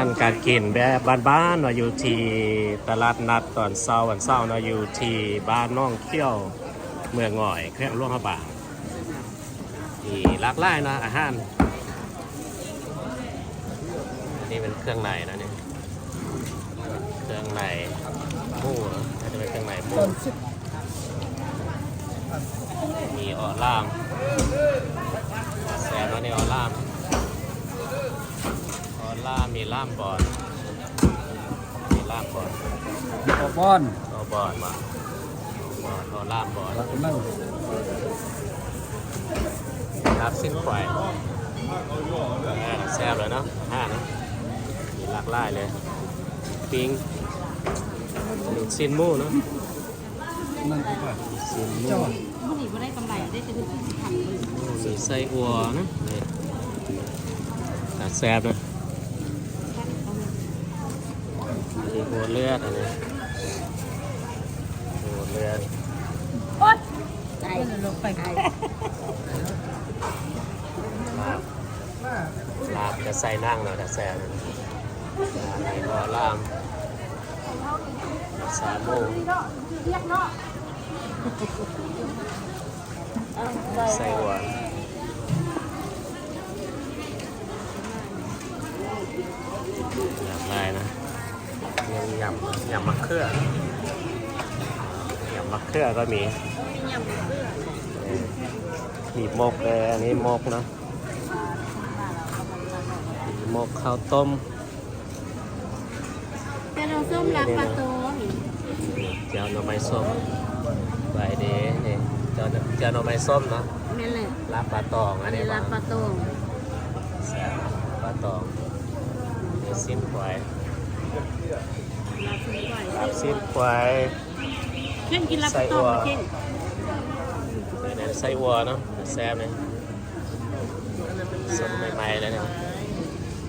ารการกินแบบบ้านๆเนาะอยู่ที่ตลาดนัดตอนเช้าวันเช้าเนาะอยู่ที่บ้านน้องเขี้ยวเมืองง่อยแขวงหลวงพระบางมีหลากหลายนะอาหารนี่เป็นเครื่องในนะเนี่ยเครื่องในหมูนอะน่าจะเป็นเครื่องในหมูมีออล่ามแซมแล้วนี่ออล่าม ล่ามีล่ามบอลมีล่ามบอลขอป้อนออบอลมาบอลออล่ามบอลแล้วก็นั่งรับสิ้นควายอ่าแซ่บเลยเนาะห้านะมีหลากหลายเลยปิ้งลูกชิ้นหมูเนาะนั่งดีกว่าชิ้นหมูเจ้าผู้หญิงไม่ได้กำไรได้จะเป็นที่ทำเลยมีไส้อัวนะนี่อะแซ่บนะ มีหัวเลือดอันนี้หัวเลือดใจลงไปไกลลาบลาบจะใส่นั่งเนาจะแต่แซ่บนะอันนี้ก็ลามสามโมงใส่หวอย ยำยำมะเขือยำมะเขือก็มีเออมีหมกเลยอันนี้หมกนะหมกข้าวต้มแต่เราส้มรักปลาโตนี่เจ้าหน่อไม้ส้มใบเดนี่เจ้าเจ้าหน่อไม้ส้มเนาะแม่นเลยลาบปลาตองอัอันนนี้นี้รัมากปลาโตแซ่บปลาตองนี่สิ้นควายรักชิ้นไก่ ลาบสิ้นควายเช่นกินรักปลาโตมาเช่นนี่เนี่ยไส้วัวเนาะแซ่บเลยสดใหม่ๆเลยเนี่ย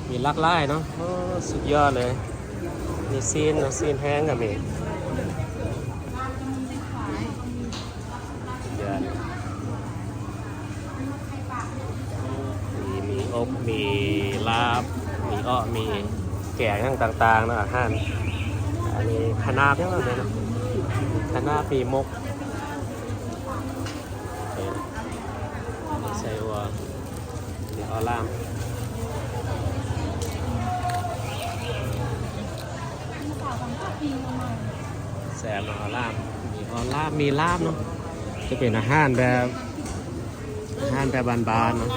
มีหลักไล่เนาะโอ้สุดยอดเลย มีซีนเนาะซีนแห้งกับมีเดือนมีมีอบมีลาบ มีอ้อมีแกงทั้งต่างๆเนาะอาหาร อันนี้คณะเท่าไหร่เนาะคณะปีมกใส่วัวเดี๋ยวอลามแสบเอลาม มีออลาม มีลาบเนาะ จะเป็นอาหารแบบอาหารแบบบานๆเนาะ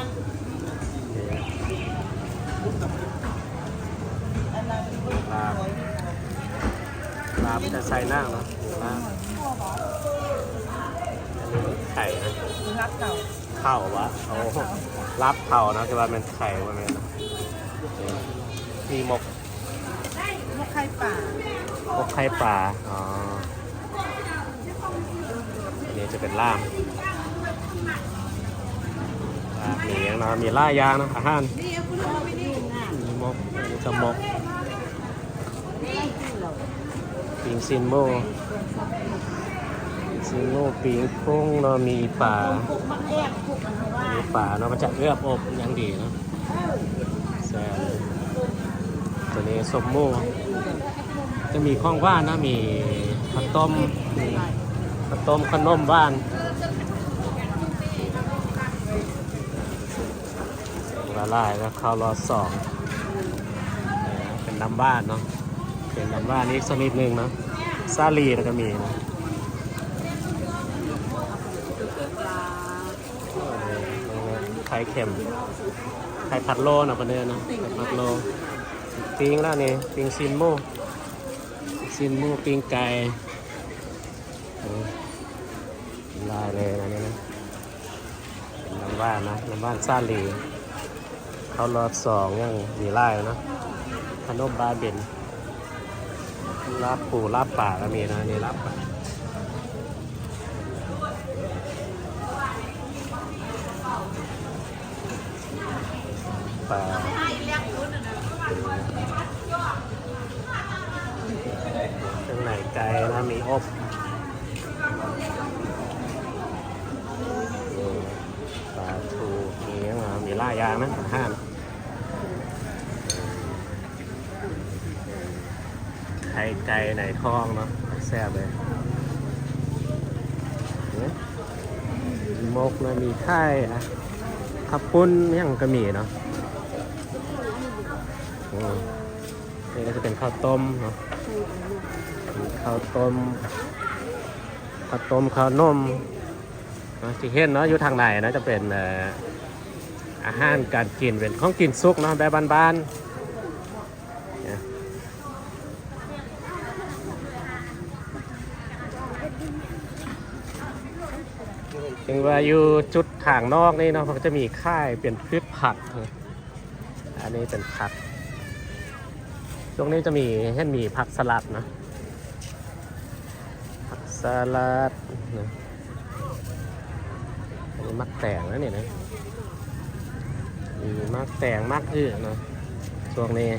ลาบ ลาบจะใส่นั่งเนาะลาบอันนี้ไข่นะรักเก่าเข่าวะโอ้รับเข่านะคือว่าเป็นไข่ว่าเป็นมีหมกพวกไข่ป่าหมกไข่ปลาอ๋ออันนี้จะเป็นล่ามลาบมีอย่างเนาะมีล่ายางนะอาหารนี่คุณพ่อไม่ได้น่ะมีหมกอันนี้ก็หมก นี่คือเรา ปิงซินโมซินโมปิงกุ้งเนาะมีป่ามีปลาเนาะมันจะเลือบอบอยังดีเนาะแซ่บตัวนี้สมโมจะมีข้องว่านนะมีข้าวต้มมีข้าวต้มขนมว่านละลายแล้วข้าวรอสองเป็นน้ำบ้านเนาะ เป็นน้ำบ้านนี้สักนิดนึงนะซาลีแล้วก็มีนะไข่เค็มไข่ผัดโลนะประเด็นนะไข่ผัดโลปิ้งแล้วนี่ปิ้งซินโมซินโมปิ้งไก่ลายเลยนะนี่นะน้ำบ้านนะน้ำบ้านซาลีเขารอดสองยังมีไล่นะขนมบาเบน ลาบปูลาบป่าก็มีนะนี่ลาบป่าป่าเครื่องในไก่นะมีอบนี่ปลาทูมีอย่างเงี้ยมีล่ายางนะอาหาร ข่ไก่ไหนทองเนาะแซ่บเลยเนี่ยมีมกนะมีไข่อะขับปุ้นยังก็มีเนาะอืมนี่ก็จะเป็นข้าวต้มเนาะข้าวต้มข้าวต้มข้าวนมนะที่เห็นเนาะอยู่ทางไหนนะจะเป็นเอ่ออาหารการกินเป็นของกินซุกเนาะแบบบ้านๆเนี่ย ถึงว่าอยู่จุดทางนอกนี่เนาะมันก็จะมีค่ายเป็นพืชผักนะอันนี้เป็นผัก ตรงนี้จะมีเห็นมีผักสลัดนะ ผักสลัดนะอันนี้มักแตงนะเนี่ยนะมีมักแตงมักอื้อนะช่วงนี้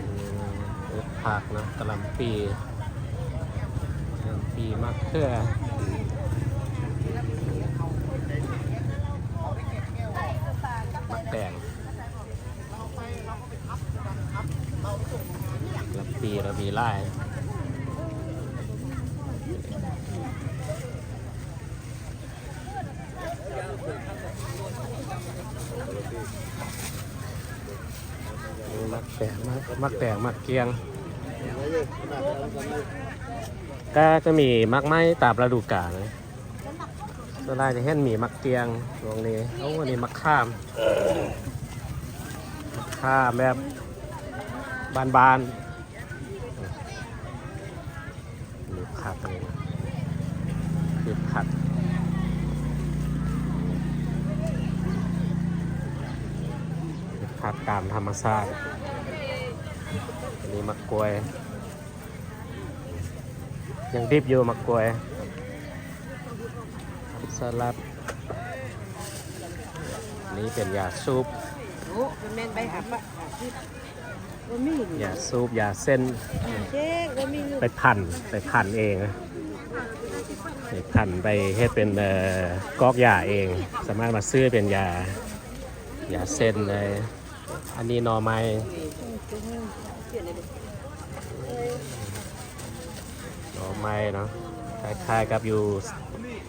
อืมผักนะกะหล่ำปี ปีมะเขือมะแตงละปีระบีไล่มีมักแตงมักมักแตงมักเกียง ก็จะมีมักไม้ตามฤดูกาลนะส่วนใหญ่จะเห็นมีมักเกียงตรงนี้โอ้อันนี้มักข้ามมักข้ามแบบบานๆมีผักเลยนคือผักผักตามธรรมชาติอันนี้มักกล้วย ยังดิบอยู่มักกล้วยสลัดอันนี่เป็นยาซูปโอ้เป็นแม่นใบหับอะว่ามียาซูปยาเส้น เจ๊ว่ามีลูกไปพันไปพันเองไปพันไปเฮ็ดเป็นเอ่อกอกยาเอง สามารถมาซื้อเป็นยายาเส้นเลย อันนี้หน่อไม้หน่อ ไม้เนาะคล้ายๆกับอยู่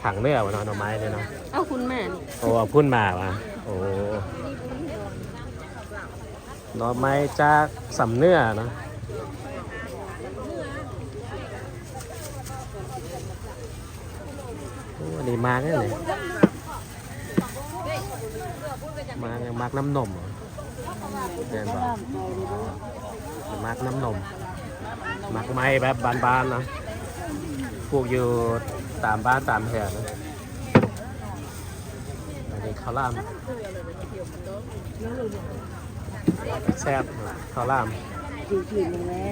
ถังเนื้อวะเนาะหน่อไม้เลยเนาะเอ้าคุณแม่โอ้เอาพุ่นมาว่ะโอ้หน่อไม้จากสำเนื้อเนาะโอ้อันนี้มาเนี่ยเลยมาเนี่ยมักน้ำนมเหรอเรียนบอกมักน้ำนมมักไม้แบบบานๆนะป ลูกอยู่ตามบ้านตามแถวนะอันนี้ข้าวลามแซ่บข้าวลามจีจีนแม่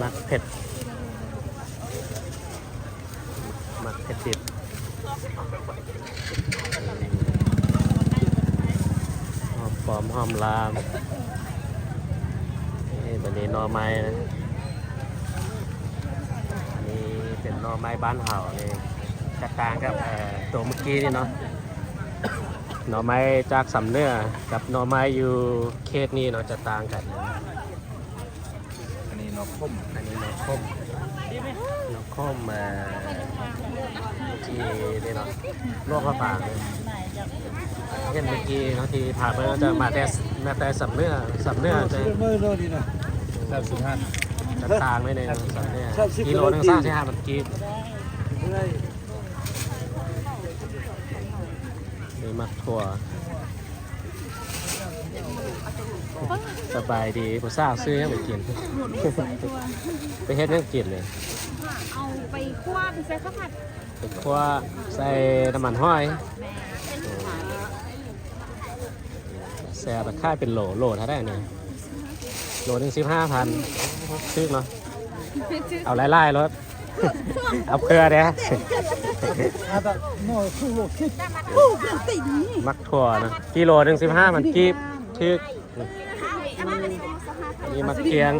มักเผ็ด มักเผ็ดดิบหอม ปลอมหอมลามนี่บันนี้หน่อไม้นะอันนี้เป็นหน่อไม้บ้านเห่านี่จะต่างกับเอ่อตัวเมื่อกี้นี่เนาะหน่อไม้จากสำเนื้อกับหน่อไม้อยู่เขตนี้เนาะจะต่างกันนะอันนี้นกคมอันนี้นกคมนกคมเอ่อที่นี่เนาะลวกกระปางเลย เห็นเมื่อกี้เนาะที่ผ่านไปก็จะมาแต่มาแต่สำเนื้อสำเนื้อจะเมื่อโลดีนะสามสิบห้าจะต่างไว้ในสำเนื้อกิโลนึงสร้างใช่ห้ามันกีบมีมักถั่วสบายดีผู้สาวซื้อยังไปกิน ไปเฮ็ดยังกินเลย เอาไปคั่วไปใส่ข้าวผัดไปคั่วใส่น้ำมันห้อย แซ่บค่ายเป็นโหลโหลเท่าได้เนี่ยโหลหนึ่งสิบห้าพันซึกเนาะเอาไล่ๆรถเอาเครือเด้อาตโน่คู่โลกคิดมักถั่วนะกิโลหนึ่งสิบห้ามันกีบทึกนี่มักเคียง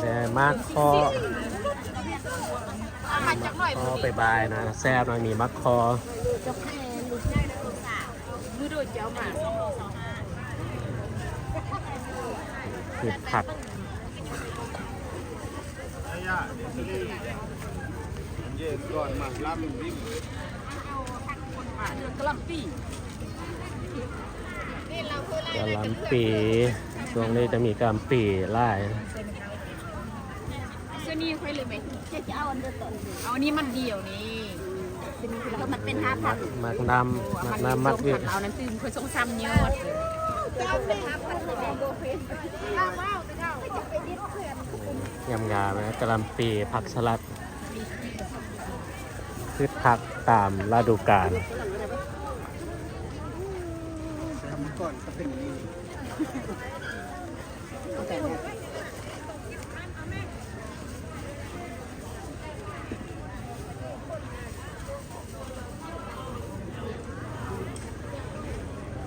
แต่มากคอผัดจักหน่อยคอไปบายนะ แซ่บหน่อยมีมักคอ มือโดดเจ้ามาคือผักเย็นก่อนมาล้ำวิ่งกะหล่ำปีกะหล่ำปีช่วงนี้จะมีกะหล่ำปีไล่เสื้อนี่ค่อยเลยไหมจะจะเอาอันเดียวต่อเอาอันนี้มันเดียวนี่ ก็มันเป็นห้าพันมักน้ำมักน้ำมักส่เยงอะผัดเอานั้นตื่นค่อยส่งซ้ำเยอะยำงามนะกะหล่ำปีผักสลัดพืชผักตามฤดูกาลก่อนก็เป็นอย่างนี้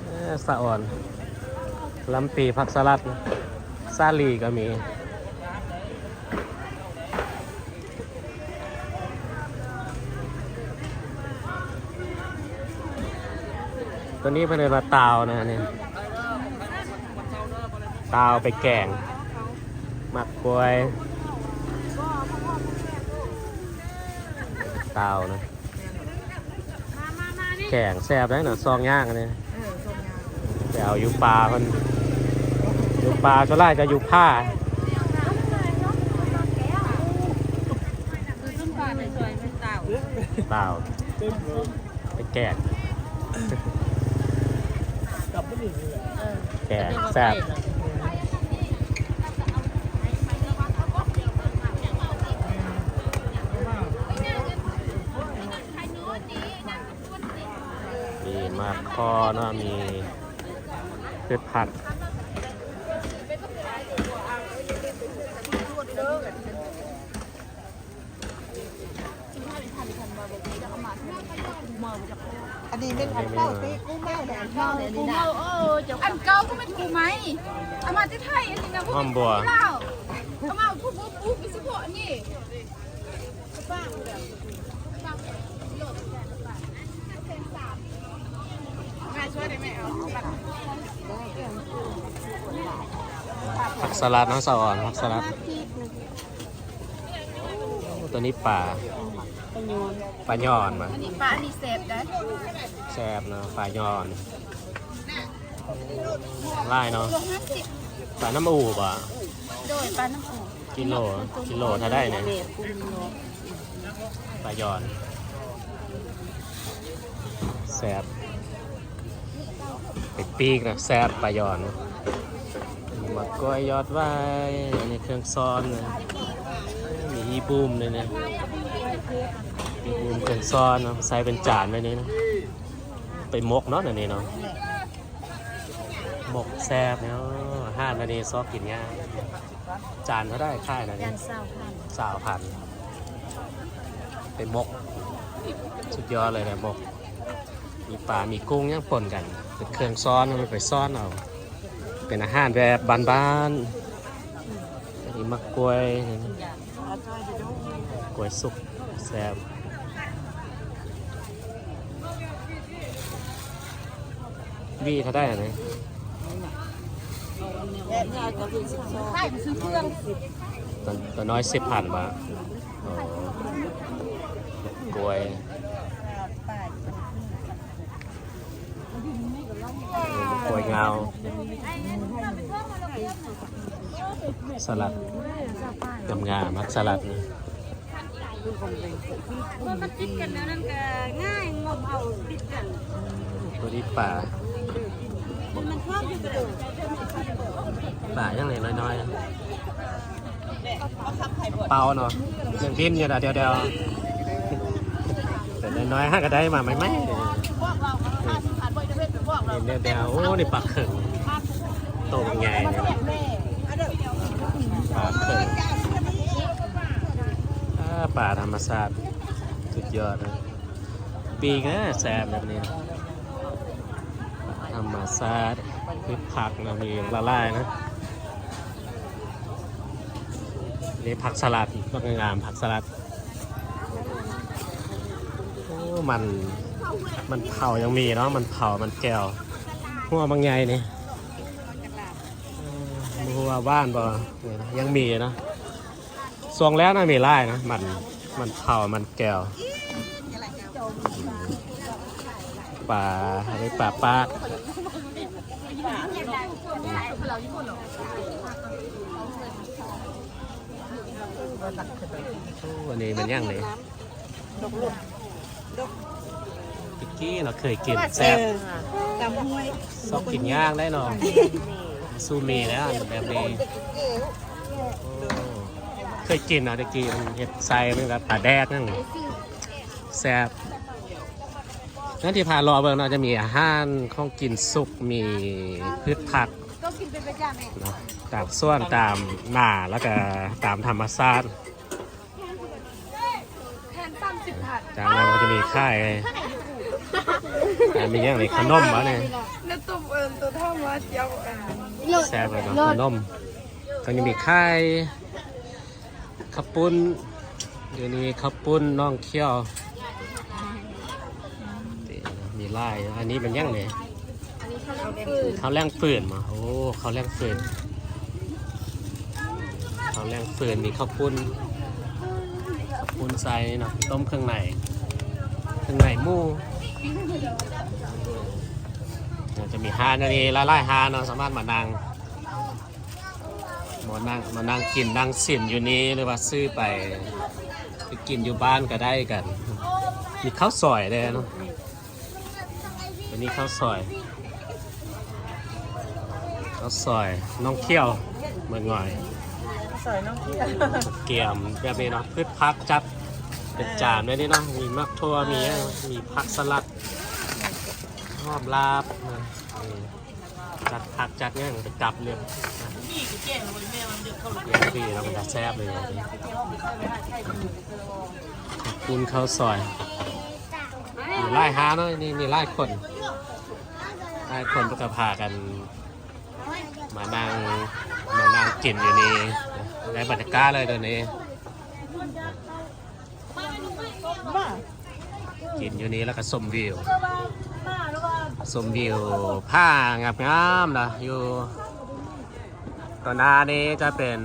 เอ้อ สะอ่อนลำปีผักสลัดซาลีก็มีตัวนี้เป็นมาตาวนะเนี่ยตาวไปแกงหมักกล้วยตาวนะมามามานี่งแซ่บได้หน่ะซองย่างอันนี้เออส่งย ไปเอาอยู่ปลามันอยู่ปลาก็ไล่จะอยู่ผ้าคือซุ่มปลาในซอยเป็นเต่าเปล่าไปแกงเออแกงแซ่บมีมาคอเนาะมี พืชผัก อันนี้เป็นอันเก่าตีกุ้แม่แต่อันเก่าเลยนี่นะออเจ้าอันเก่าก็ไม่ถูกไหมเอามาที่ไทยอันนี้นะพวกหอมบัว เล่าเอามาพูดปุ๊บปุ๊บไปสิพวกนี่ช่วยได้ไหมเอา ผักสลัดเน้องสะอ่อนผักสลัดโอ้ตัวนี้ป่าปลาย่อนมาอันนี้ปลาอันนี้เซฟได้แซ่บเนาะปลาย่อนไล่เนาะรวมห้าสิบปลาน้ำอูบอะโดยปลาน้ำอูกิโลกิโลถ้าได้เนี่ยปลาย่อนแซ่บ เป็ดปีกนะแซ่บปลาย่อนนะมะกล้วยยอดไว้อันนี้เครื่องซ้อนนะมีอีบูมเลยเนี่ยอีบูมเครื่องซ้อนเนาะใส่เป็นจานไว้นี่นะไปมกเนาะอันนี้เนาะหมกแซ่บเนาะห้านาทีซอกกินง่ายจานเขาได้ค่ายนะนี่ยันเศร้าพันสาวพันธุ์เป็นมก สุดยอดเลยนะมก มีปลา มีกุ้งย่างป่นกัน เป็นเครื่องซ้อนมันไปซ้อนเอา เป็นอาหารแบบบ้านๆอันนี้มะกล้วยกล้วยสุกแซ่บวีเขาได้ไหมใช่ซื้อเครื่องตัวตัวน้อยสิบพันบาทกล้วย กล้วยเงาสลัดกำงามักสลัดนี่ว่ามันติดกันแล้วนั่นก็ง่ายงมเอาติดกันตัวนี้ป่ามันชอบอยู่กระโดดป่ายังไงน้อยๆนะเปล่าเนาะยังดิ้นอยู่นะเดียวเดียวๆแต่น้อยๆห้าก็ได้มาไหมไหม เดียวเดียวๆโอ้นี่ปลาเข่งโตเป็นไงเนี่ยปลาเข่งอ่าป่าธรรมชาติสุดยอดนะปีกนะแซมแบบนี้ธรรมชาติพืชผักนะมีละลายนะนี่ผักสลัดก็งามผักสลัดโอ้มัน มันเผายังมีเนาะ มันเผามันแก้วหัวบางใหญ่นี่เออหัวบ้านบ่นี่นะยังมีนะสวงแล้วนะมีไล่นะ มัน มันเผามันแก้วป่าอะไรป่าปาดวันนี้มันย่างเลย กกี้เราเคยกินแซ่บกำห้วยซอกกินย่างได้เนาะซูมีแล้วแบบนี้โอ้เคยกินเนาะตะกี้มันเห็ดไส้มันกับปลาแดกนั่นแซ่บนั่นที่พารอเบิ่งเนาะจะมีอาหารของกินสุกมีพืชผักก็กินเป็นประจำเองเนาะตามส่วนตามหน้าแล้วก็ตามธรรมชาติแทนตั้มสิบบาทจากนั้นมันก็จะมีค่าย อ่ามีอย่างไรขนมวะเนี่ยแล้วตุ่มเอิญตัวเท่ามาเจียวอะแซ่บเลยเนาะขนมก็จะมีค่ายข้าวปุ้นเดี๋ยวนี้ข้าวปุ้นน้องเคี้ยวนี่มีไล่อันนี้เป็นยังไงเขาแรงฟืนมาโอ้เขาแรงฟืนเขาแรงฟืนมีข้าวปุ้นข้าวปุ้นใส่เนาะต้มเครื่องในเครื่องในหมูเดี๋ยว จะมีฮานอันนี้ละลายฮานเนาะสามารถมานั่งมานั่งมานั่งกินนั่งสินอยู่นี้หรือว่าซื้อไปไปกินอยู่บ้านก็ได้กัน มีข้าวซอยด้วยเนาะอันนี้ข้าวซอยข้าวซอยน้องเขี้ยวเมื่อง่อยสอยน้องเที่ยวเกียมแบบนี้เนาะพืชพักจัด เป็นจานแบบนี้เนาะมีมักทั่วมีอะมีผักสลัดหอมลาบนะนี่จัดผักจัดเนี่ยงเป็นกับเรียบเรียบดีแล้วมันจะแซ่บเลยขอบคุณข้าวซอยมีไล่ฮาเนาะนี่มีไล่คนไล่คนก็พากัน มานั่งมานั่งกินอยู่นี่ในบรรยากาศเลยตัวนี้ กินอยู่นี้แล้วก็ชมวิวชมวิวผ้างามงามๆนะอยู่ตอนหน้านี้จะเป็น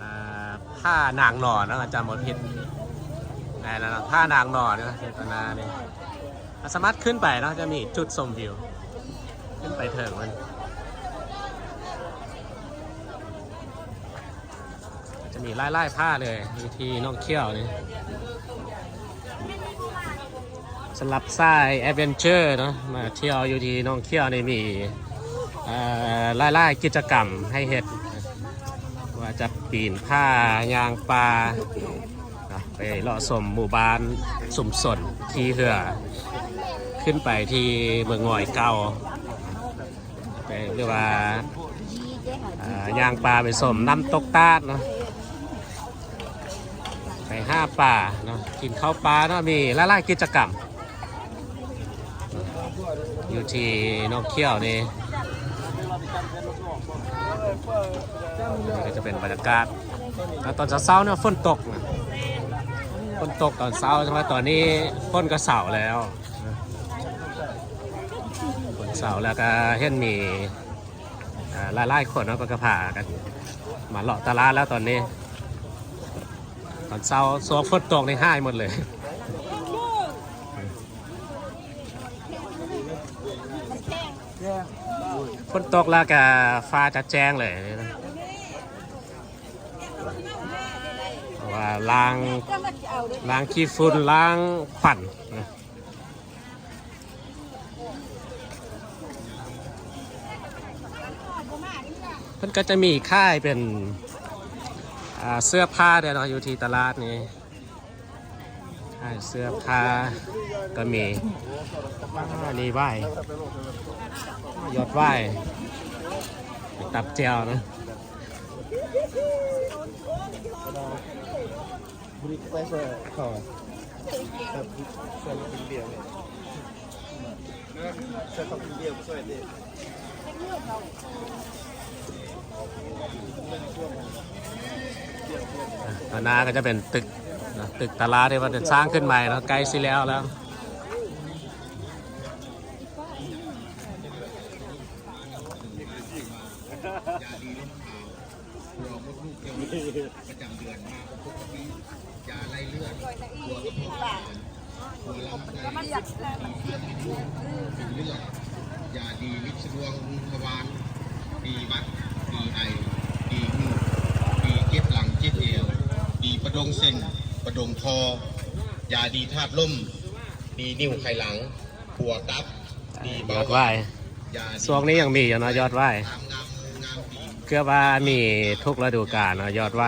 อ่าผ้านางนอนนะอาจารย์หมดพิษไงแล้วนะผ้านางนอนนะตอนหน้านี้สามารถขึ้นไปเนอะจะมีจุดชมวิว ขึ้นไปเถิงมันจะมีไล่ไล่ผ้าเลยวิธีน้องเขี้ยวนี่ สำหรับสายแอดเวนเจอร์เนาะมาเที่ยวอยู่ที่น้องเขี้ยวในมีเอ่อไล่ไล่กิจกรรมให้เห็ดว่าจะปีนผ้ายางปลาไปเลาะสมหมู่บ้านสุมสนที่เหือขึ้นไปที่เมืองงอยเก่าไปเรียกว่าอ่ายางปลาไปสมน้ำตกตาดเนาะไปห้าป่าเนาะกินข้าวปลาเนาะมีหลายๆกิจกรรม อยู่ที่นอกเขี้ยวนี่นี่ก็จะเป็นบรรยากาศแล้วตอนเช้าๆเนี่ยฝนตกนะฝนตกตอนเช้าใช่ไหมตอนนี้ฝนก็เสาแล้วฝนเสาแล้วก็เห็นมีอ่าหลายๆคนเนาะก็กระพากันมาเลาะตลาดแล้วตอนนี้ ตอนเช้าสวฝนตกในห้ายหมดเลย ฝนตกแล้วก็ฟ้าจะแจ้งเลยนะเพราะว่าล้างล้างขี้ฝุ่นล้างควันนะเพิ่นก็จะมีค่ายเป็นเสื้อผ้าเดี๋ยวเราอยู่ที่ตลาดนี้ เสื้อผ้าก็มีอ่านี่ไหวยอดไหวตับเจียวนะบริกไปเสร์ฟต่อครับเสร์ฟเป็นเบียร์เลยเสร์ฟเป็นเบียร์สวยดีตอนหน้าก็จะเป็นตึก นะตึกตลาดที่ว่าจะสร้างขึ้นใหม่แล้วใกล้สิแล้วแล้วยาดีลิชดวงทวารดีวัดดีไอดีหูดีเจ็บหลังเจ็บเอวดีประดงเส้น ประดงคอยาดีธาตุล่ม ดีนิ้วไขหลังหัวตับ ดียเบาอดหไหววานยาดีช่วงนี้ยังมีอยู่เนาะยอดไหวงามงามงามดีเกือบว่ามีทุกฤดูกาลเนาะยอดไหว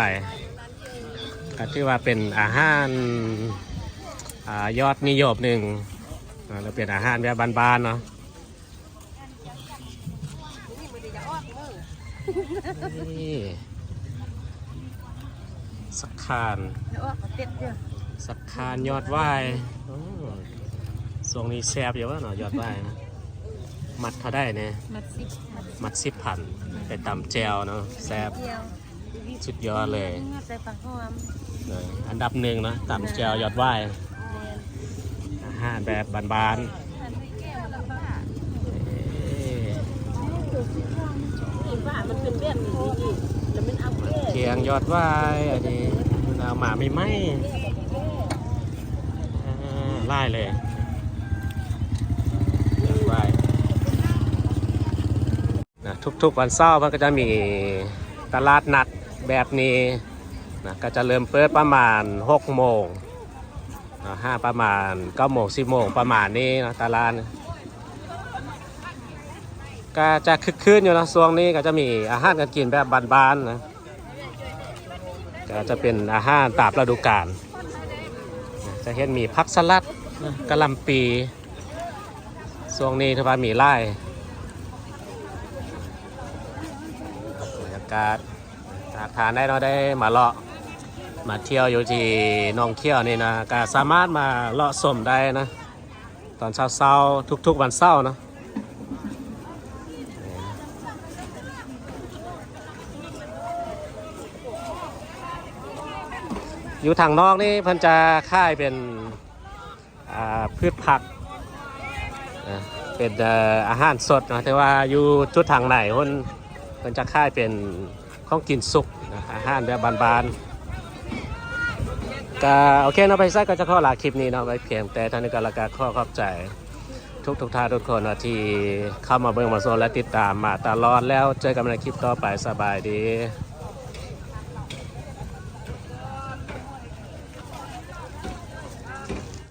ก็ถือว่าเป็นอาหารอ่ายอดนิยมหนึ่งอ่าแล้วเป็นอาหารแบบบ้านๆเนาะนี่ สักคานแล้วว่าเขาเต็ดเยอะสักคานยอดไหวโอ้ช่วงนี้แซ่บอยู่วะเนาะยอดไหวนะมัดเท่าได้เนี่ยมัดสิบมัดมัดสิบพันไปตำแจวเนาะแซ่บเดียวสุดยอดเลยใส่ผักหอมเอออันดับหนึ่งนะตำแจวยอดไหวแมนอาหารแบบบานหันไปแก้วแล้วก็ๆเอ้ยอีกว่ามันเป็นแบบนี้ดีๆแล้วมัน ขียงยอดไหวอันนี้นเอาหมาไม่ไหมไล่เลยยอดไหวนะทุกๆวันเสาร์มันก็จะมีตลาดนัดแบบนี้นะก็จะเริ่มเปิดประมาณ 6 โมงห้าประมาณเก้าโมงสิบโมงประมาณนี้นะตลาดก็จะคึกคืนอยู่นะช่วงนี้ก็จะมีอาหารการกินแบบบานๆนะ ก็จะเป็นอาหารตามฤดูกาลจะเห็นมีผักสลัดกะหล่ำปีช่วงนี้ถือว่ามีไล่บรรยากาศหากทานได้เราะได้มาเลาะมาเที่ยวอยู่ที่นองเขี้ยวนี่นะก็สามารถมาเลาะสมได้นะ ตอนเช้าๆทุกๆวันเสาร์นะ อยู่ทางนอกนี่เพิ่นจะค่ายเป็นพืชผักเป็นอาหารสดนะแต่ว่าอยู่จุดทางไหนเพิ่นเพิ่นจะค่ายเป็นของกินสุกนะอาหารแบบบานๆก็โอเคเนาะไปไซก็จะขอลาคลิปนี้เนาะไว้เพียงแต่ท่านี้ก็ละกาข้อขอบใจทุกทุกท่านทุกคนนะที่เข้ามาเบิ่งมาโซนและติดตามมาตลอดแล้วเจอกันในคลิปต่อไปสบายดี